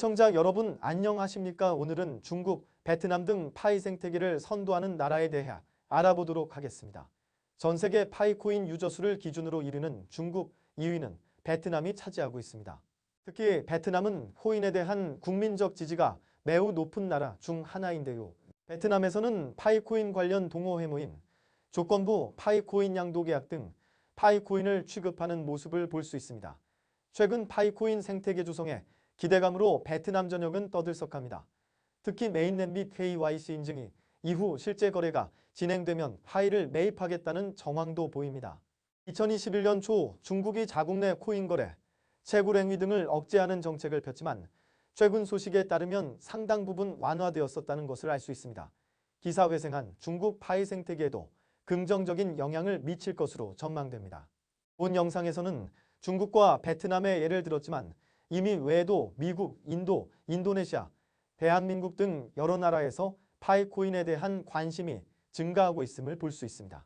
시청자 여러분 안녕하십니까? 오늘은 중국, 베트남 등 파이 생태계를 선도하는 나라에 대해 알아보도록 하겠습니다. 전 세계 파이 코인 유저 수를 기준으로 이르는 중국 2위는 베트남이 차지하고 있습니다. 특히 베트남은 코인에 대한 국민적 지지가 매우 높은 나라 중 하나인데요. 베트남에서는 파이코인 관련 동호회 모임, 조건부 파이코인 양도 계약 등 파이코인을 취급하는 모습을 볼 수 있습니다. 최근 파이코인 생태계 조성에 기대감으로 베트남 전역은 떠들썩합니다. 특히 메인넷 및 KYC 인증이 이후 실제 거래가 진행되면 파이를 매입하겠다는 정황도 보입니다. 2021년 초 중국이 자국 내 코인 거래, 채굴 행위 등을 억제하는 정책을 폈지만 최근 소식에 따르면 상당 부분 완화되었었다는 것을 알 수 있습니다. 기사 회생한 중국 파이 생태계에도 긍정적인 영향을 미칠 것으로 전망됩니다. 본 영상에서는 중국과 베트남의 예를 들었지만 이미 외에도 미국, 인도, 인도네시아, 대한민국 등 여러 나라에서 파이코인에 대한 관심이 증가하고 있음을 볼 수 있습니다.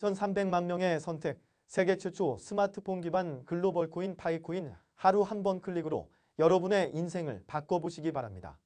1,300만 명의 선택, 세계 최초 스마트폰 기반 글로벌 코인 파이코인 하루 한 번 클릭으로 여러분의 인생을 바꿔보시기 바랍니다.